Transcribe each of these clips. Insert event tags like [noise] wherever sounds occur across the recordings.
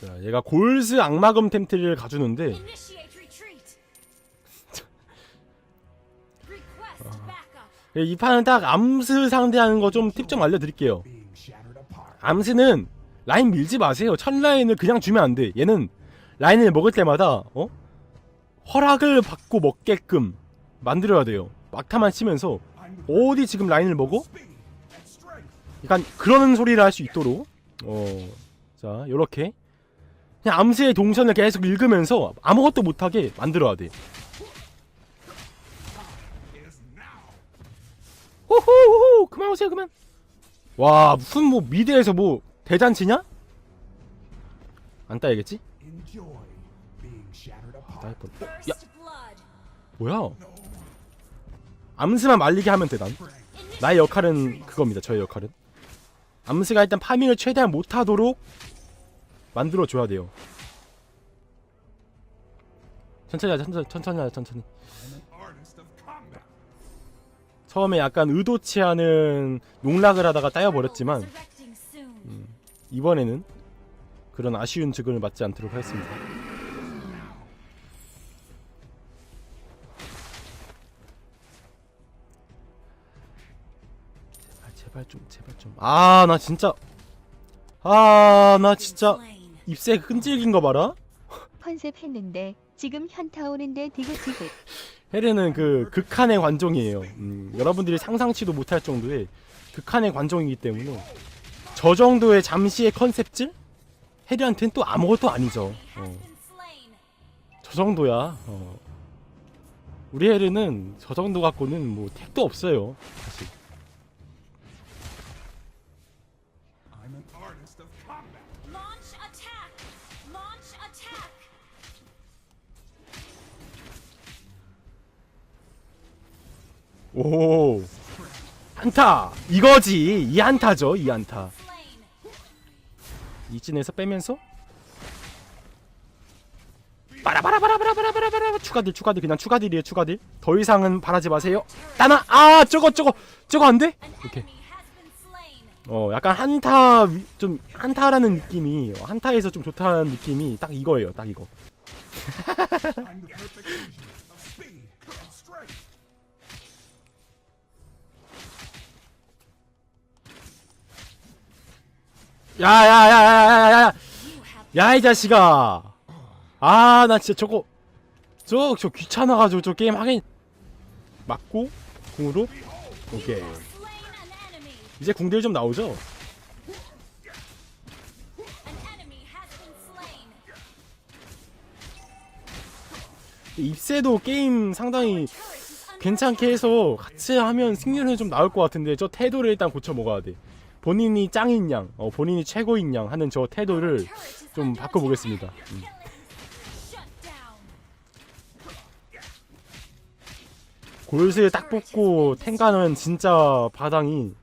자, 얘가 골스 악마금 템트리를 가주는데 backup. 이 판은 딱 암스 상대하는 거 좀 팁 좀 알려드릴게요. 암스는 라인 밀지 마세요. 첫 라인을 그냥 주면 안 돼. 얘는 라인을 먹을 때마다 어? 허락을 받고 먹게끔 만들어야 돼요. 막타만 치면서 어디 지금 라인을 먹어? 약간 그런 소리를 할 수 있도록 어, 자 요렇게 그냥 암스의 동선을 계속 읽으면서 아무것도 못하게 만들어야 돼. 호호호 그만 오세요 그만. 와 무슨 뭐 미드에서 뭐 대잔치냐? 안 따야겠지? 따일 뻔. 어, 야. 뭐야? 암스만 말리게 하면 돼 난. 나의 역할은 그겁니다. 저의 역할은. 암스가 일단 파밍을 최대한 못하도록 만들어 줘야 돼요. 천천히 하자, 천천히, 천천히 하자, 천천히. 처음에 약간 의도치 않은 농락을 하다가 따여버렸지만 soon. 이번에는 그런 아쉬운 죽음을 맞지 않도록 하겠습니다. 제발 제발 좀 제발 좀. 아 나 진짜 아 나 진짜. 입새 끈질긴 거 봐라. 컨셉 했는데 지금 현타 오는데 디귿디귿 [laughs] 헤르는 그 극한의 관종이에요. 음, 여러분들이 상상치도 못할 정도의 극한의 관종이기 때문에 저 정도의 잠시의 컨셉질 헤르한테는 또 아무것도 아니죠. 어. 저 정도야. 어. 우리 헤르는 저 정도 갖고는 뭐 택도 없어요. 사실. 오. 한타. 이거지. 이 한타죠. 이 한타. 이진에서 빼면서. 빠라바라바라바라바라바라 추가딜 추가딜 그냥 추가딜이에요 추가딜. 더 이상은 바라지 마세요. 따나 아 저거 저거 저거 안 돼? An 오케이 enemy has been slain. 어 약간 한타 위- 좀 한타라는 느낌이 어, 한타에서 좀 좋다는 느낌이 딱 이거예요 딱 이거 [laughs] 야야야야야야야 You have 야이 자식아 아 나 진짜 저거 저 저 귀찮아가지고 저 게임 하긴 맞고 궁으로 오케이 slain an enemy. 이제 궁들 좀 나오죠 An enemy has been slain. 입세도 게임 상당히 Turret is under 괜찮게 해서 같이 하면 승률은 좀 나올 것 같은데 저 태도를 일단 고쳐 먹어야 돼 본인이 짱인 양 어, 본인이 최고인 양 하는 저 태도를 is 좀 바꿔보겠습니다 음. 골스에 딱 뽑고 탱가는 진짜 바당이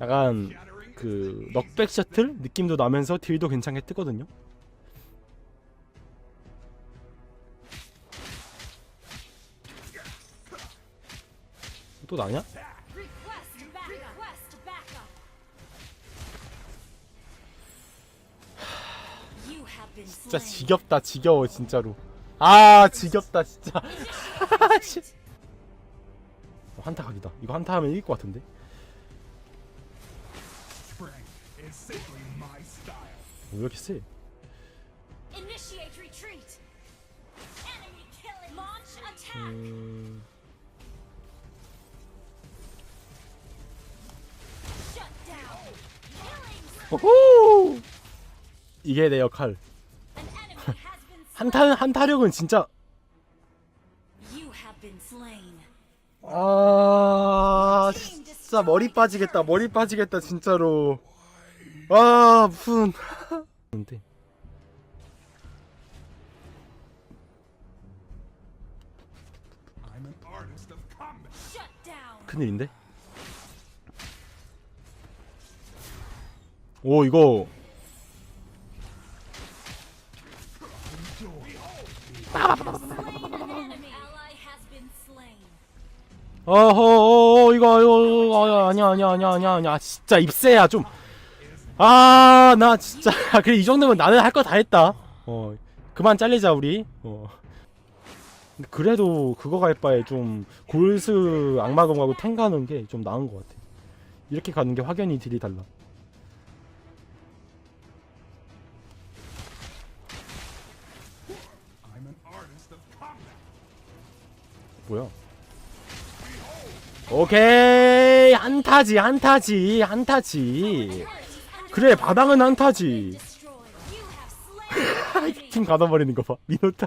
약간 그 넉백 셔틀 느낌도 나면서 딜도 괜찮게 뜨거든요. 또 나냐? 진짜. 지겹다 지겨워 진짜로. 아 지겹다 진짜. 씨. 한타 각이다. 이거 한타 하면 이길 것 같은데. 왜 이렇게 세? 음... 이게 내 역할. 한타 한타력은 진짜. 아 진짜 머리 빠지겠다 머리 빠지겠다 진짜로. 아 무슨. 근데. 큰일인데? 오 이거 어허 어, 이거 이거 이거 아니야 아니야 아니야 아니야 아니야 진짜 입새야 좀. 아 나 진짜. 그래 이 정도면 나는 할 거 다 했다. 어 그만 잘리자 우리. 어. 그래도 그거 갈 바에 좀 골스 악마검 가고 탱 가는 게 좀 나은 것 같아. 이렇게 가는 게 확연히 딜이 달라 뭐야 오케이 한타지 한타지 한타지 그래 바닥은 enemy. [laughs] 팀 가둬버리는 거 봐. 미노타.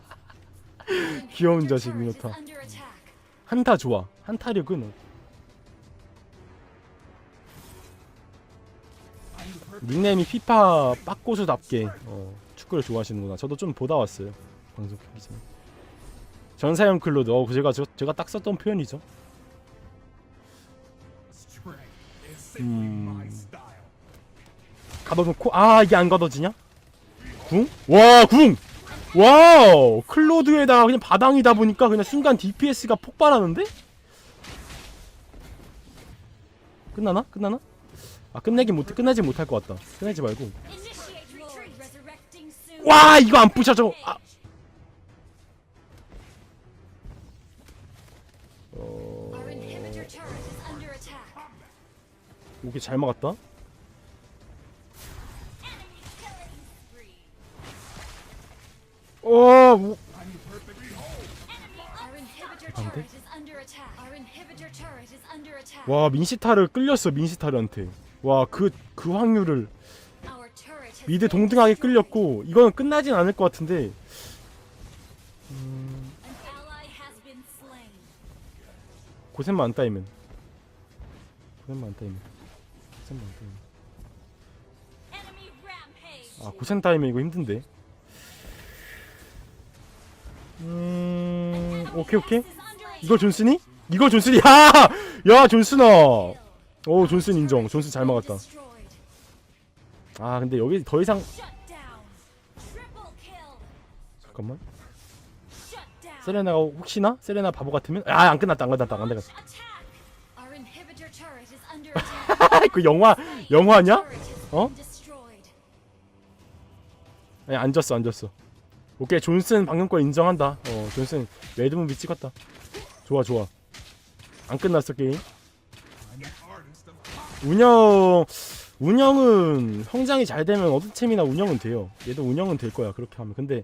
[laughs] 귀여운 자식 미노타. 한타 좋아. 한타력은 닉네임이 피파 빠꼬수답게 어, 축구를 좋아하시는구나. 저도 좀 보다 왔어요. 방송 켜기 전에. 전사형 클로드. 어, 제가 저, 제가 딱 썼던 표현이죠. Style. 가둬놓고 아 이게 안 가둬지냐? 궁? 와 궁! 와우 클로드에다가 그냥 바닥이다 보니까 그냥 순간 DPS가 폭발하는데? 끝나나? 끝나나? 아 끝내긴 못 끝내지 못할 것 같다. 끝내지 말고. 와 이거 안 부셔져. 아. 오케이 잘 막았다. 어, 뭐... 안 돼? 와 민시타를 끌렸어 민시타르한테. 와그그 확률을 미드 동등하게. 끌렸고 이거는 끝나진 않을 것 같은데 slain. 고생만 안 따이면 고생만 안 따이면 rampage. 아 고생 따이면 이거 힘든데 음 오케이 오케이. 이거 존슨이? 이거 존슨이 야 야 존슨아 오 존슨 인정 존슨 잘 막았다. 아 근데 여기 더 이상. 잠깐만. 세레나가 혹시나 세레나 바보 같으면 아 안 끝났다 안 끝났다 안 끝났다 [laughs] 그 영화 영화냐? 어? 아니 안 졌어 오케이 존슨 방금 거 인정한다. 어 존슨 매드무비 찍었다. 좋아 좋아. 안 끝났어 게임. 운영 운영은 성장이 잘 되면 어드챔이나 운영은 돼요. 얘도 운영은 될 거야 그렇게 하면. 근데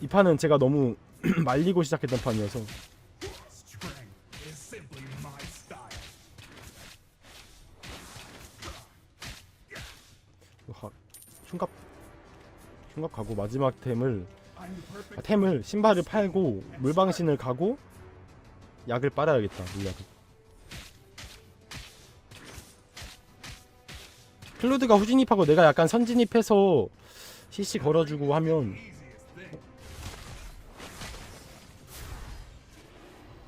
이 판은 제가 너무 [clears throat] 말리고 시작했던 판이어서 흉갑 흉갑 가고 마지막 템을. 아, 템을 신발을 팔고 물방신을 가고 약을 빨아야겠다 물약을 클로드가 후진입하고 내가 약간 선진입해서 CC 걸어주고 하면.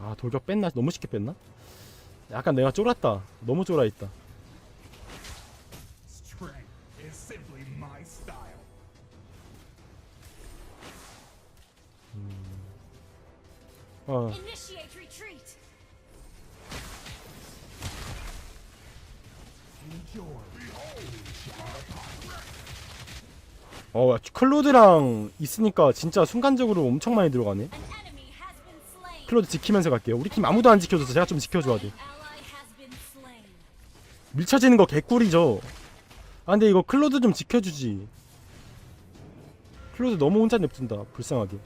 아 돌격 뺐나? 너무 쉽게 뺐나? 약간 내가 쫄았다 너무 쫄아있다 어. 어 클로드랑 있으니까 진짜 순간적으로 엄청 많이 들어가네. 클로드 지키면서 갈게요 우리 팀 아무도 안 지켜줘서 제가 좀 지켜줘야 돼. 밀쳐지는 거 개꿀이죠. 아 근데 이거 클로드 좀 지켜주지. 클로드 너무 혼자 냅둔다. 불쌍하게.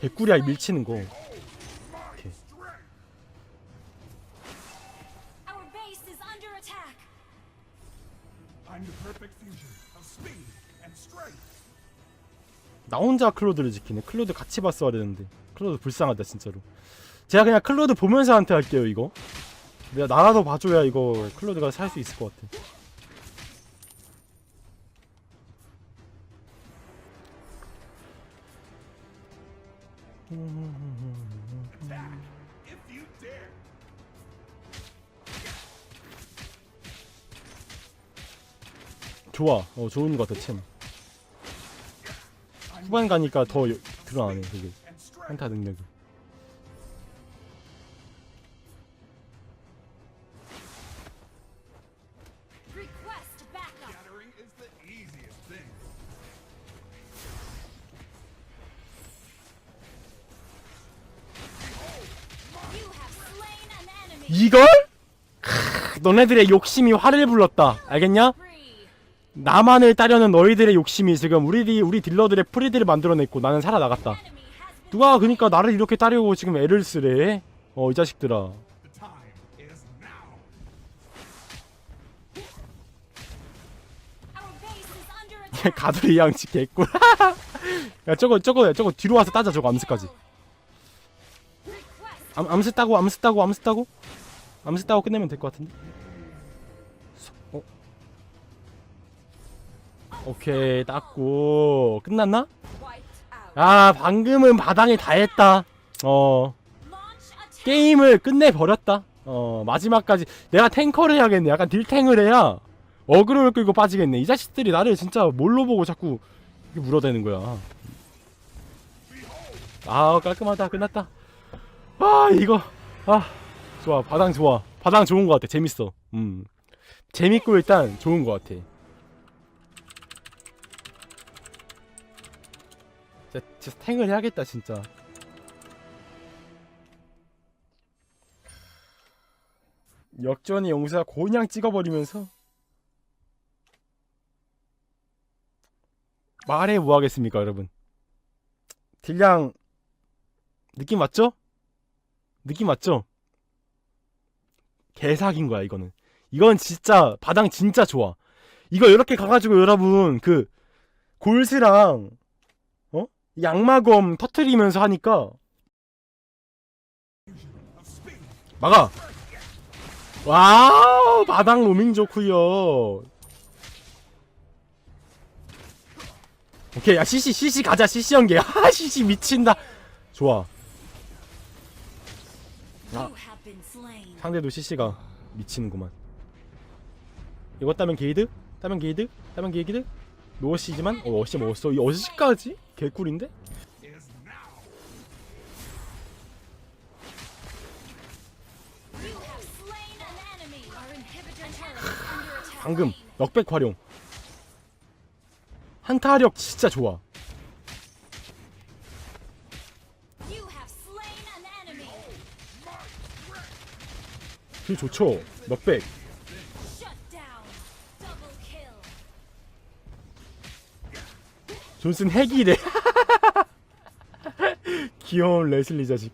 개꿀이야. 밀치는 거. My strength. Our base is under attack. I'm the perfect fusion of speed and strength. 나 혼자 클로드를 지키네. 클로드 같이 봤어야 되는데. 클로드 불쌍하다 진짜로. 제가 그냥 클로드 보면서 한테 할게요 이거. 내가 나라도 봐줘야 이거 클로드가 살 수 있을 것 같아. 좋아. 어 좋은 것 같아 챔. 후반 가니까 더 여- 드러나네 되게. 한타 능력이. 이걸? 크, 너네들의 욕심이 화를 불렀다. 알겠냐? 나만을 따려는 너희들의 욕심이 지금 우리 우리 딜러들의 프리드를 만들어냈고 나는 살아나갔다. 누가 그니까 나를 이렇게 따려고 지금 애를 쓰래? 어 이 자식들아. [laughs] 가두리 양치 개꿀. [laughs] 야 저거 저거 저거 뒤로 와서 따자 저거 암스까지. 암, 암스 따고 암스 따고 암스 따고 암스 따고 끝내면 될 것 같은데. 소- 어? 오케이 땄고 끝났나? 아 방금은 바당이 다 했다. 어. 게임을 끝내 버렸다. 어 마지막까지 내가 탱커를 해야겠네. 약간 딜탱을 해야 어그로를 끌고 빠지겠네. 이 자식들이 나를 진짜 뭘로 보고 자꾸 물어대는 거야. 아 깔끔하다 끝났다. 아 이거 아 좋아 바당 좋아 바당 좋은 것 같아 재밌어. 음 재밌고 일단 좋은 것 같아. 진짜, 진짜 탱을 해야겠다 진짜. 역전이 용사 그냥 찍어버리면서 말해 뭐하겠습니까 여러분 딜량 느낌 맞죠? 느낌 맞죠? 개사기인 거야 이거는. 이건 진짜 바당 진짜 좋아. 이거 이렇게 가가지고 여러분 그 골스랑 어? 양마검 터트리면서 하니까. 막아! 와우 바닥 로밍 좋구요. 오케이 야 CC CC 가자. CC 연계. [laughs] 아 CC 미친다. 좋아. slain. 상대도 CC가 미치는구만 이거 따면 게이드? 따면 게이드? 따면 게이드? 노어시지만 어 어시 먹었어 이 어시까지? 개꿀인데? 방금 역백 활용 한타력 진짜 좋아 그 좋죠? kill. 존슨 핵이래. [laughs] 귀여운 레슬리 자식